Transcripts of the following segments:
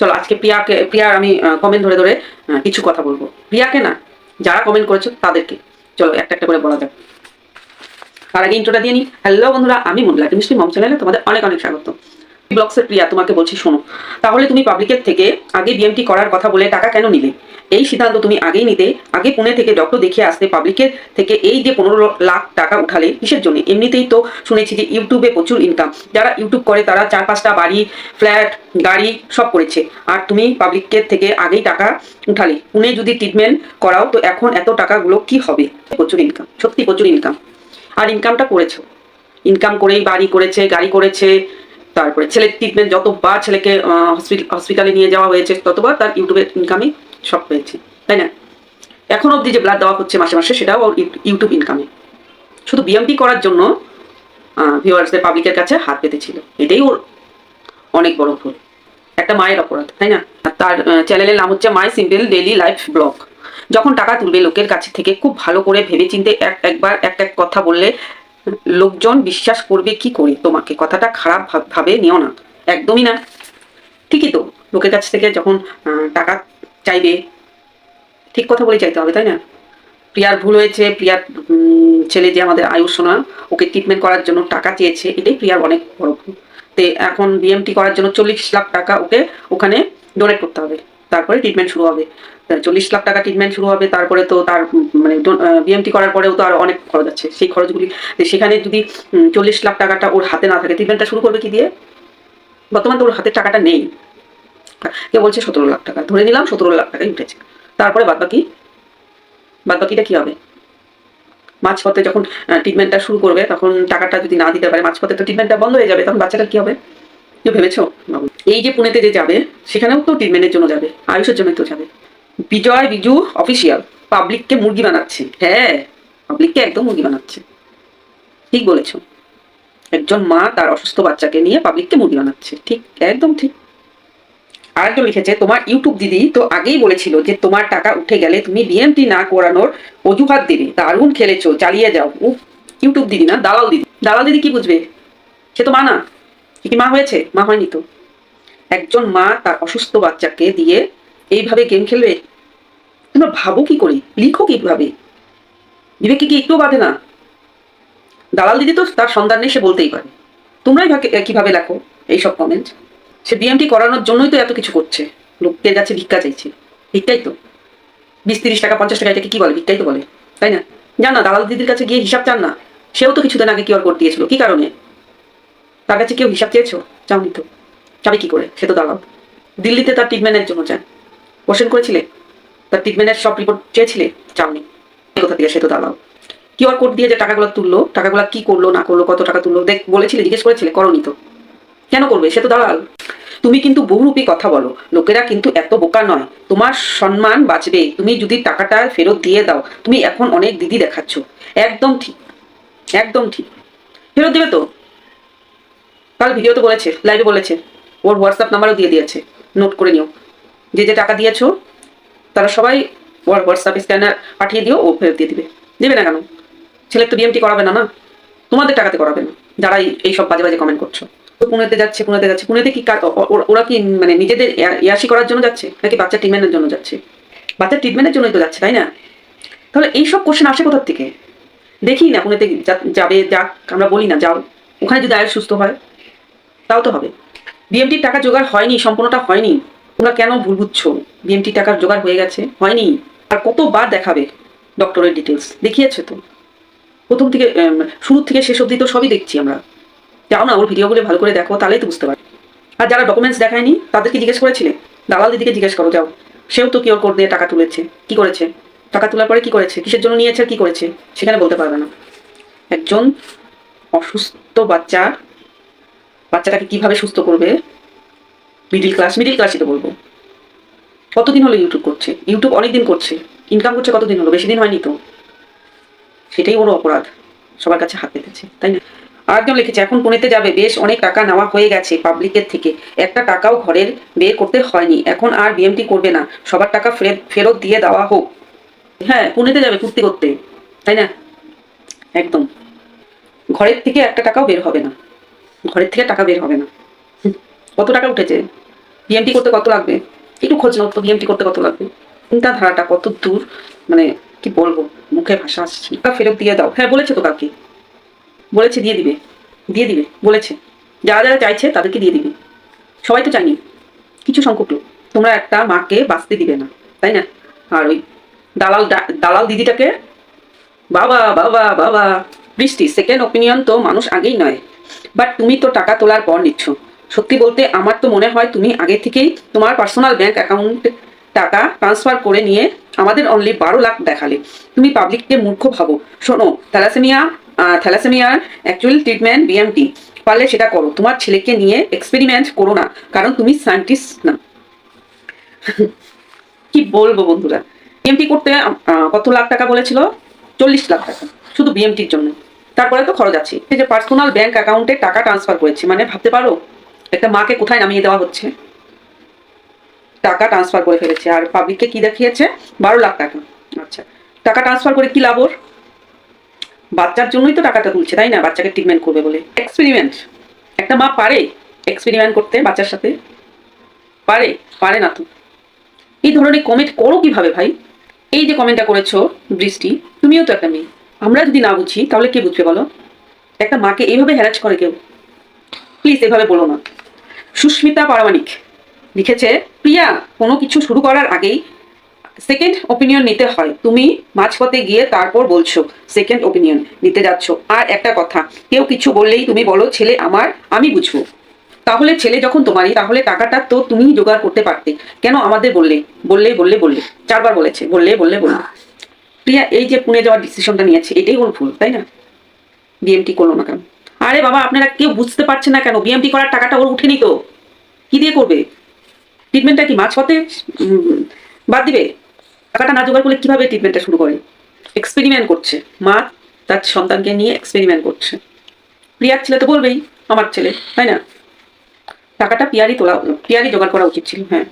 চলো, আজকে প্রিয়াকে, প্রিয়ার আমি কমেন্ট ধরে ধরে কিছু কথা বলব। প্রিয়াকে না, যারা কমেন্ট করেছ তাদেরকে। চলো, একটা একটা করে বলা যাক। তার আগে ইন্ট্রোটা দিয়ে নি। হ্যালো বন্ধুরা, আমি মন্ডলা মিষ্টি মম চ্যানেলে তোমাদের অনেক অনেক স্বাগত। ব্লগসের প্রিয়া, তোমাকে বলছি শোনো। তাহলে তুমি পাবলিকের থেকে আগে বিএমটি করার কথা বলে টাকা কেন নিলে? এই সিদ্ধান্ত তুমি আগেই নিতে, আগে পুনে থেকে ডক্টর দেখিয়ে আসতে পাবলিকের থেকে এই যে পনেরো লাখ টাকা উঠালে কিসের জন্য? এমনিতেই তো শুনেছি যে ইউটিউবে প্রচুর ইনকাম যারা ইউটিউব করে তারা চার পাঁচটা বাড়ি ফ্ল্যাট গাড়ি সব করেছে। আর তুমি পাবলিকের থেকে আগেই টাকা উঠালে। পুনে যদি ট্রিটমেন্ট করাও, তো এখন এত টাকাগুলো কি হবে? প্রচুর ইনকাম সত্যি প্রচুর ইনকাম আর ইনকামটা করেছ। ইনকাম করেই বাড়ি করেছে, গাড়ি করেছে তারপরে ছেলের ট্রিটমেন্ট যতবার ছেলেকে হসপিটালে নিয়ে যাওয়া হয়েছে, ততবার তার ইউটিউবের ইনকামে সব পেয়েছে, তাই না? এখন অবধি যে ব্লাড দেওয়া হচ্ছে মাসে মাসে, সেটাও ওর ইউটিউব ইনকামে শুধু বিএমপি করার জন্য ভিউয়ার্সদের পাবলিকের কাছে হাত পেতেছিল। এটাই ওর অনেক বড় ভুল। একটা মায়ের অপরাধ, তাই না? তার চ্যানেলের নাম হচ্ছে my simple daily life blog. যখন টাকা তুলবে লোকের কাছে থেকে, খুব ভালো করে ভেবেচিন্তে এক, একবার এক এক কথা বললে লোকজন বিশ্বাস করবে কি করে? তোমাকে কথাটা খারাপ ভাবে নিও না। একদমই না। ঠিকই তো। লোকের কাছ থেকে যখন টাকা চাইবে, ঠিক কথা বলে চাইতে হবে, তাই না? প্রিয়ার ভুল হয়েছে, প্রিয়ার ছেলে যে আমাদের আয়ুষ সোনা, ওকে ট্রিটমেন্ট করার জন্য টাকা চেয়েছে, এটাই প্রিয়ার অনেক বড় ভুল। তে এখন বিএমটি করার জন্য চল্লিশ লাখ টাকা ওকে ওখানে ডোনেট করতে হবে। তারপরে ট্রিটমেন্ট শুরু হবে। চল্লিশ লাখ টাকা ট্রিটমেন্ট শুরু হবে, তারপরে তো তার মানে বিএমটি করার পরেও তো আর অনেক খরচ আছে। সেই খরচগুলি সেখানে যদি চল্লিশ লাখ টাকাটা ওর হাতে না থাকে ট্রিটমেন্টটা শুরু করবে কি দিয়ে? বর্তমান তো ওর হাতে টাকাটা নেই। কে বলছে সতেরো লাখ টাকা। ধরে নিলাম সতেরো লাখ টাকাই উঠেছে। তারপরে বাদ বাকি বাদ বাকিটা কী হবে? মাঝপথে যখন ট্রিটমেন্টটা শুরু করবে, তখন টাকাটা যদি না দিতে পারে, মাঝপথে তো ট্রিটমেন্টটা বন্ধ হয়ে যাবে, তখন বাচ্চাটা কী হবে? কেউ ভেবেছো? ভাবো। এই যে পুনেতে যে যাবে, সেখানেও তো ট্রিটমেন্টের জন্য যাবে, আয়ুষের জন্য তো যাবে। বিজয় বিজু অফিসিয়াল। পাবলিককে মুরগি বানাচ্ছে। হ্যাঁ পাবলিককে একদম মুরগি বানাচ্ছে। ঠিক বলেছ। একজন মা তার অসুস্থ বাচ্চাকে নিয়ে পাবলিককে মুরগি বানাচ্ছে। ঠিক, একদম ঠিক। আরেকজন লিখেছে, তোমার ইউটিউব দিদি তো আগেই বলেছিল যে তোমার টাকা উঠে গেলে তুমি বিএমটি না করানোর অজুহাত দেবে। দারুণ খেলেছো, চালিয়ে যাও। উফ, ইউটিউব দিদি না, দালাল দিদি। দালাল দিদি কি বুঝবে? সে তো মা না। কি মা হয়েছে? মা হয়নি তো। একজন মা তার অসুস্থ বাচ্চাকে দিয়ে এইভাবে গেম খেলবে? তোমরা ভাবো কি করে? লিখো কীভাবে? বিবেকে কি একটু বাঁধে না? দালাল দিদি তো তার সন্ধান নেই, সে বলতেই পারে। তোমরাই ভাবে- কীভাবে লেখো এইসব কমেন্ট সে বিএমটি করানোর জন্যই তো এত কিছু করছে। লোকের কাছে ভিক্ষা চাইছে। ভিক্ষাই তো। বিশ তিরিশ টাকা, পঞ্চাশ টাকা এটাকে কি বলে? ভিক্ষাই তো বলে। তাই না? জান না, দালাল দিদির কাছে গিয়ে হিসাব চান না। সেও তো কিছুদিন আগে কিউআর কোড দিয়েছিল। কি কারণে? তার কাছে কেউ হিসাব চেয়েছো? চাওনি তো। যাবে কি করে? সে তো দালাল। দিল্লিতে তার ট্রিটমেন্টের জন্য চান কোশ্চেন করেছিলে? তার ট্রিটমেন্টের সব রিপোর্ট চেয়েছিলে? চাওনি। কোথা থেকে সে তো দালাল কিউআর কোড দিয়ে যে টাকাগুলো তুললো, টাকাগুলো কি করল, না করল, কত টাকা তুললো, দেখ, বলেছিলে, জিজ্ঞেস করেছিলে, করনি তো। কেন করবে? সে তো দালাল তুমি কিন্তু বহুরূপী কথা বলো। লোকেরা কিন্তু এত বোকা নয়। তোমার সম্মান বাঁচবে। তুমি যদি টাকাটা ফেরত দিয়ে দাও, তুমি এখন অনেক দিদি দেখাচ্ছ। একদম ঠিক। একদম ঠিক। ফেরত দেবে তো? কাল ভিডিও তো বলেছে লাইভে বলেছে। ওর হোয়াটসঅ্যাপ নাম্বারও দিয়ে দিয়েছে। নোট করে নিও। যে যে টাকা দিয়েছ, তারা সবাই হোয়াটসঅ্যাপ স্ক্যানার পাঠিয়ে দিও, ও ফেরত দিয়ে দিবে। দেবে না কেন? ছেলে তো বিএমটি করাবে না না? তোমাদের টাকাতে করাবে না। যারা এই- এই সব বাজে বাজে কমেন্ট করছ। পুনেতে যাচ্ছে পুনেতে যাচ্ছে। পুনেতে কি ওরা কি মানে নিজেদের ইয়া- ইয়াসি করার জন্য যাচ্ছে? নাকি বাচ্চা ট্রিটমেন্টের জন্য যাচ্ছে? বাচ্চার ট্রিটমেন্টের জন্যই তো যাচ্ছে, তাই না? তাহলে এইসব কোশ্চেন আসে কোথার থেকে? দেখি না পুনেতে যাবে, যাক, আমরা বলি না, যাও। ওখানে যদি আয়ুষ সুস্থ হয়, তাও তো হবে। বিএমটির টাকা জোগাড় হয়নি, সম্পূর্ণটা হয়নি। তোমরা কেন ভুল বুঝছ? বিএমটি টাকার জোগাড় হয়ে গেছে। হয়নি। আর কতবার দেখাবে ডক্টরের ডিটেলস দেখিয়েছে তো। প্রথম থেকে শুরু থেকে শেষ অবধি তো সবই দেখছি আমরা। যাও না, ওর ভিডিওগুলো ভালো করে দেখো, তাহলেই তো বুঝতে পারবে। আর যারা ডকুমেন্টস দেখায়নি, তাদেরকে জিজ্ঞেস করেছিলে? দালাল দিদিকে জিজ্ঞেস করো, যাও। সেও তো কিওর কোড দিয়ে টাকা তুলেছে? কি করেছে? টাকা তোলার পরে কি করেছে? কিসের জন্য নিয়েছে আর কি করেছে? সেখানে বলতে পারবে না। একজন অসুস্থ বাচ্চা, বাচ্চাটাকে কীভাবে সুস্থ করবে? মিডিল ক্লাস মিডিল ক্লাসই তো বলব। কতদিন হলো ইউটিউব করছে? ইউটিউব অনেকদিন করছে। ইনকাম করছে কতদিন হলো? বেশি দিন হয়নি তো। সেটাই বড় অপরাধ। সবার কাছে হাত পেতেছে, তাই না? আরেকজন লিখেছে, এখন পুনেতে যাবে। বেশ অনেক টাকা নেওয়া হয়ে গেছে পাবলিকের থেকে। একটা টাকাও ঘরের বের করতে হয়নি। এখন আর বিএমটি করবে না। সবার টাকা ফেরত দিয়ে দেওয়া হোক। হ্যাঁ পুনেতে যাবে ফুর্তি করতে। তাই না? একদম। ঘরের থেকে একটা টাকাও বের হবে না। ঘরের থেকে টাকা বের হবে না। কত টাকা উঠেছে? বিএমটি করতে কত লাগবে? একটু খোঁজ নাও তো বিএমটি করতে কত লাগবে? চিন্তাধারাটা কত দূর মানে কি বলব, মুখে ভাষা আসছে না। ফেরত দিয়ে দাও। হ্যাঁ বলেছে তো কালকে। বলেছে, দিয়ে দিবে। দিয়ে দিবে, বলেছে। যারা যারা চাইছে, তাদেরকে দিয়ে দিবে। সবাই তো চাইনি কিছু সংখ্যক লোক। তোমরা একটা মাকে বাঁচতে দিবে না, তাই না? আর ওই দালাল দালাল দিদিটাকে? বাবা বাবা বাবা। বৃষ্টি সেকেন্ড ওপিনিয়ন তো মানুষ আগেই নয়। বাট তুমি তো টাকা তোলার পর নিচ্ছ। সত্যি বলতে আমার তো মনে হয় তুমি আগে থেকেই তোমার পার্সোনাল ব্যাংক অ্যাকাউন্টে টাকা ট্রান্সফার করে নিয়ে আমাদের অনলি বারো লাখ দেখালে। তুমি পাবলিককে মূর্খ ভাবো। শোনো থ্যালাসেমিয়া থ্যালাসেমিয়ার অ্যাকচুয়াল ট্রিটমেন্ট বিএমটি পারলে সেটা করো। তোমার ছেলেকে নিয়ে এক্সপেরিমেন্ট করো না, কারণ তুমি সায়েন্টিস্ট না। কি বলব বন্ধুরা? বিএমটি করতে কত লাখ টাকা বলেছিল? চল্লিশ লাখ টাকা, শুধু বিএমটির জন্য। তারপরে তো খরচ আছে। যে পার্সোনাল ব্যাংক অ্যাকাউন্টে টাকা ট্রান্সফার করেছে মানে ভাবতে পারো? একটা মাকে কোথায় নামিয়ে দেওয়া হচ্ছে? টাকা ট্রান্সফার করে ফেলেছে। আর পাবলিককে কি দেখিয়েছে? বারো লাখ টাকা। আচ্ছা। টাকা ট্রান্সফার করে কি লাভ ওর? বাচ্চার জন্যই তো টাকাটা তুলছে, তাই না? বাচ্চাকে ট্রিটমেন্ট করবে বলে। এক্সপেরিমেন্ট একটা মা পারে এক্সপেরিমেন্ট করতে বাচ্চার সাথে? পারে পারে না তো। এই ধরনের কমেন্ট করো কীভাবে ভাই? এই যে কমেন্টটা করেছ, বৃষ্টি, তুমিও তো একটা মেয়ে। আমরা যদি না বুঝি, তাহলে কে বুঝবে বলো? একটা মাকে এইভাবে হ্যারাস করে কেউ? প্লিজ এভাবে বলো না। সুস্মিতা পারামানিক লিখেছে, প্রিয়া, কোনো কিছু শুরু করার আগেই সেকেন্ড ওপিনিয়ন নিতে হয়। তুমি মাঝপথে গিয়ে তারপর বলছো সেকেন্ড ওপিনিয়ন নিতে যাচ্ছ। আর একটা কথা, কেউ কিছু বললেই তুমি বলো, ছেলে আমার, আমি বুঝব। তাহলে ছেলে যখন তোমারই, তাহলে টাকাটা তো তুমিই জোগাড় করতে পারতে। কেন আমাদের বললে? বললে বললে বললে। চারবার বলেছে, বললে বললে বললে। প্রিয়া, এই যে পুনে যাওয়ার ডিসিশনটা নিয়েছে, এটাই ওর ভুল, তাই না? বিএমটি করল না কেন? আরে বাবা, আপনারা কেউ বুঝতে পারছেন না কেন? বিএমটি করার টাকাটা ওর উঠেনি তো। কি দিয়ে করবে? ট্রিটমেন্টটা কি মাঝপথে? বাদ দিবে? টাকাটা না জোগাড় করলে কীভাবে ট্রিটমেন্টটা শুরু করে? এক্সপেরিমেন্ট করছে। মা তার সন্তানকে নিয়ে এক্সপেরিমেন্ট করছে। প্রিয়ার ছেলে তো বলবেই, আমার ছেলে, তাই না? টাকাটা পিয়ারই তোলা পিয়ারই জোগাড় করা উচিত ছিল হ্যাঁ।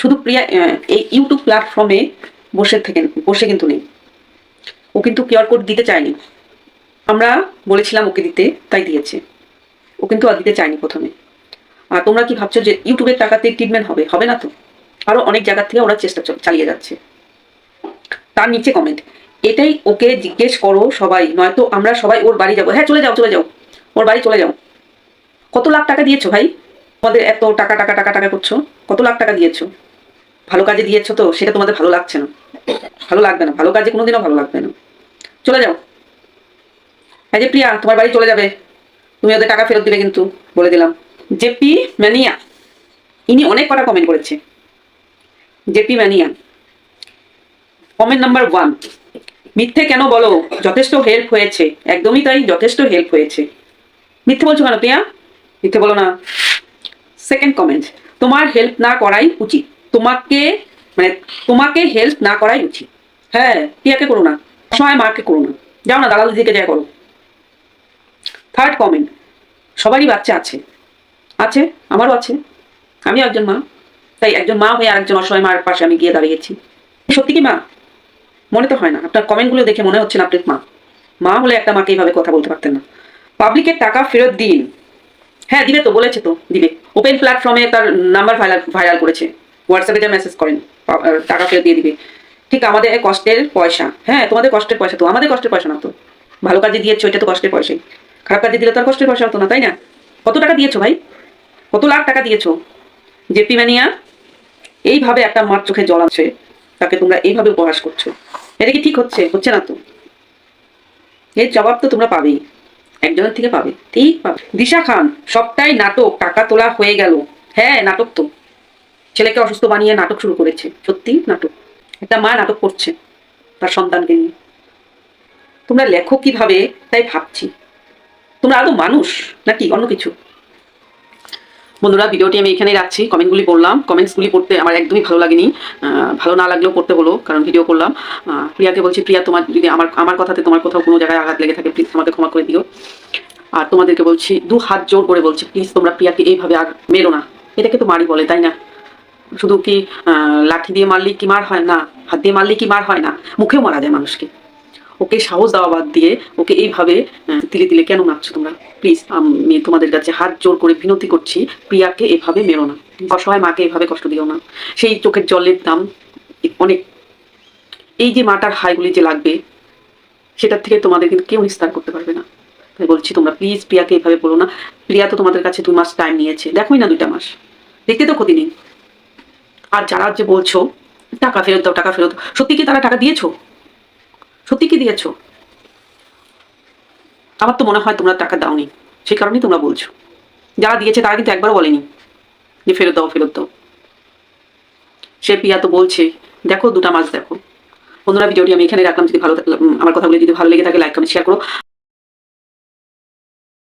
শুধু প্রিয়া এই ইউটিউব প্ল্যাটফর্মে বসে থেকে, বসে কিন্তু নেই। ও কিন্তু কিউআর কোড দিতে চায়নি। আমরা বলেছিলাম ওকে দিতে, তাই দিয়েছে। ও কিন্তু আর দিতে চায়নি প্রথমে। আর তোমরা কি ভাবছ যে ইউটিউবের টাকাতে ট্রিটমেন্ট হবে? হবে না তো। আরও অনেক জায়গা থেকে ওরা চেষ্টা চালিয়ে যাচ্ছে। তার নিচে কমেন্ট এটাই ওকে জিজ্ঞেস করো সবাই, নয়তো আমরা সবাই ওর বাড়ি যাব। হ্যাঁ চলে যাও চলে যাও। ওর বাড়ি চলে যাও। কত লাখ টাকা দিয়েছ ভাই? তোমাদের এত টাকা টাকা টাকা টাকা করছ? কত লাখ টাকা দিয়েছ? ভালো কাজে দিয়েছ তো? সেটা তোমাদের ভালো লাগছে না। ভালো লাগবে না। ভালো কাজে কোনোদিনও ভালো লাগবে না। চলে যাও। হ্যাঁ যে প্রিয়া, তোমার বাড়ি চলে যাবে। তুমি ওদের টাকা ফেরত দিবে কিন্তু, বলে দিলাম। জেপি ম্যানিয়া, ইনি অনেক কটা কমেন্ট করেছে। JP mania comment number one মিথ্যে কেন বলো? যথেষ্ট হেল্প হয়েছে। একদমই তাই, যথেষ্ট হেল্প হয়েছে। মিথ্যে বলছো কেন প্রিয়া? মিথ্যে বলো না। সেকেন্ড কমেন্ট তোমার হেল্প না করাই উচিত। তোমাকে মানে তোমাকে হেল্প না করাই উচিত। হ্যাঁ প্রিয়াকে করো না। সময় মাকে করো না। যাও না, দালাল দিকে যা করো। থার্ড কমেন্ট সবারই বাচ্চা আছে। আছে, আমারও আছে। আমিও একজন মা। তাই একজন মা হয়ে আরেকজন অসহায় মার পাশে আমি গিয়ে দাঁড়িয়েছি। সত্যি কি মা? মনে তো হয় না। আপনার কমেন্টগুলো দেখে মনে হচ্ছে না আপনি মা। মা হলে একটা মাকে এইভাবে কথা বলতে পারতেন না। পাবলিকের টাকা ফেরত দিন। হ্যাঁ দিবে তো, বলেছে তো, দিবে। ওপেন প্ল্যাটফর্মে তার নাম্বার ভাইরাল ভাইরাল করেছে। হোয়াটসঅ্যাপে যা মেসেজ করেন টাকা ফেরত দিয়ে দিবে। ঠিক আমাদের কষ্টের পয়সা। হ্যাঁ তোমাদের কষ্টের পয়সা তো, আমাদের কষ্টের পয়সা না তো। ভালো কাজে দিয়েছ ওইটা তো কষ্টের পয়সাই। খারাপ কাজে দিলে তো আর কষ্টের পয়সা হতো না, তাই না? কত টাকা দিয়েছ ভাই? কত লাখ টাকা দিয়েছ? জেপি ম্যানিয়া এইভাবে একটা মার চোখে জল আছে, তাকে তোমরা এইভাবে উপহাস করছ। এটা কি ঠিক হচ্ছে? হচ্ছে না তো। এর জবাব তো তোমরা পাবেই। একজনের থেকে পাবে, ঠিক পাবে। দিশা খান, সবটাই নাটক, টাকা তোলা হয়ে গেল। হ্যাঁ নাটক তো। ছেলেকে অসুস্থ বানিয়ে নাটক শুরু করেছে। সত্যি নাটক। একটা মা নাটক করছে, তার সন্তানকে নিয়ে। তোমরা লেখো কীভাবে, তাই ভাবছি। তোমরা আদৌ মানুষ নাকি অন্য কিছু? বন্ধুরা, ভিডিওটি আমি এখানেই রাখছি। কমেন্টগুলি পড়লাম কমেন্টসগুলি পড়তে আমার একদমই ভালো লাগেনি। ভালো না লাগলেও পড়তে হলো, কারণ ভিডিও করলাম। প্রিয়াকে বলছি, প্রিয়া, তোমার যদি আমার আমার কথাতে তোমার কোথাও কোনো জায়গায় আঘাত লেগে থাকে প্লিজ আমাকে ক্ষমা করে দিও। আর তোমাদেরকে বলছি, দু হাত জোর করে বলছি প্লিজ তোমরা প্রিয়াকে এইভাবে মেরো না। এটাকে তো মারি বলে, তাই না? শুধু কি লাঠি দিয়ে মারলে কি মার হয়? না, হাত দিয়ে মারলে কি মার হয় না? মুখেও মারা যায় মানুষকে। ওকে সাহস দেওয়া বাদ দিয়ে ওকে এইভাবে তিলে তিলে কেন মারছো তোমরা? প্লিজ আমি তোমাদের কাছে হাত জোর করে বিনতি করছি। প্রিয়াকে এভাবে মেরো না। অসহায় মাকে এভাবে কষ্ট দিও না। সেই চোখের জলের দাম অনেক। এই যে মাটার হাইগুলি যে লাগবে, সেটার থেকে তোমাদের কিন্তু কেউ নিস্তার করতে পারবে না। তাই বলছি তোমরা প্লিজ প্রিয়াকে এভাবে বলো না। প্রিয়া তো তোমাদের কাছে দুই মাস টাইম নিয়েছে। দেখোই না দুইটা মাস। দেখতে তো ক্ষতি নেই। আর যারা যে বলছো, টাকা ফেরত দাও, টাকা ফেরত সত্যি কি তারা টাকা দিয়েছ? সত্যি কি দিয়েছ? আমার তো মনে হয় তোমরা টাকা দাওনি। সেই কারণেই তোমরা বলছো। যারা দিয়েছে তারা কিন্তু একবার বলেনি যে ফেরত দাও ফেরত দাও। সে পিয়া তো বলছে, দেখো, দুটা মাছ দেখো। বন্ধুরা, ভিডিওটি আমি এখানে রাখলাম। যদি ভালো আমার কথাগুলো যদি ভালো লেগে থাকে লাইক কমেন্ট শেয়ার করো।